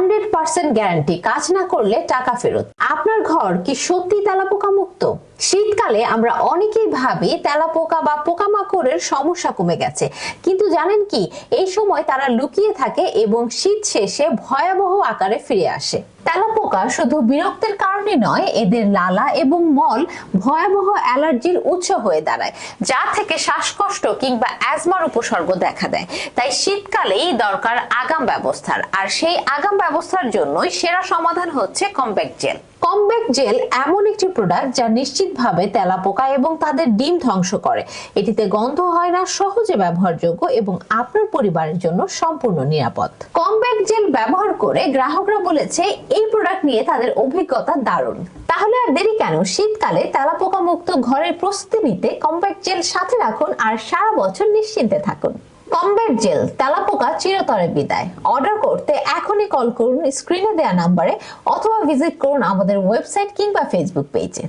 Hundred percent guarantee কাজ না করলে টাকা ফেরত। আপনার ঘর কি সত্যি তেলাপোকা মুক্ত শীতকালে আমরা অনেকেই ভাবি তেলাপোকা বা পোকামাকড়ের সমস্যা কমে গেছে। কিন্তু জানেন কি? এই সময় তারা লুকিয়ে থাকে এবং শীত শেষে ভয়াবহ আকারে ফিরে আসে। তেলাপোকা শুধু বিরক্তের কারণে নয়, এদের লালা এবং মল ভয়াবহ অ্যালার্জির উৎস হয়ে দাঁড়ায়, যা থেকে শ্বাসকষ্ট কিংবা অ্যাজমার উপসর্গ দেখা দেয়। তাই শীতকালেই দরকার আগাম ব্যবস্থার। আর সেই আগাম ব্যবস্থার জন্যই সেরা সমাধান হচ্ছে কম্প্যাক্ট জেল। কমব্যাক জেল এমন একটি প্রোডাক্ট যা নিশ্চিতভাবে তেলাপোকা এবং তাদের ডিম ধ্বংস করে। এটিতে গন্ধ হয় না, সহজে ব্যবহারযোগ্য এবং আপনার পরিবারের জন্য সম্পূর্ণ নিরাপদ। কমব্যাক জেল ব্যবহার করে গ্রাহকরা বলেছে, এই প্রোডাক্ট নিয়ে তাদের অভিজ্ঞতা দারুণ। তাহলে আর দেরি কেন? শীতকালে তেলাপোকা মুক্ত ঘরের প্রস্তুতি নিতে কমব্যাক্ট জেল সাথে রাখুন আর সারা বছর নিশ্চিন্তে থাকুন। কমব্যাট জেল তেলাপোকা চিরতরে বিদায়। অর্ডার করতে এখনই কল করুন স্ক্রিনে দেওয়া নাম্বারে অথবা ভিজিট করুন আমাদের ওয়েবসাইট কিংবা ফেসবুক পেজে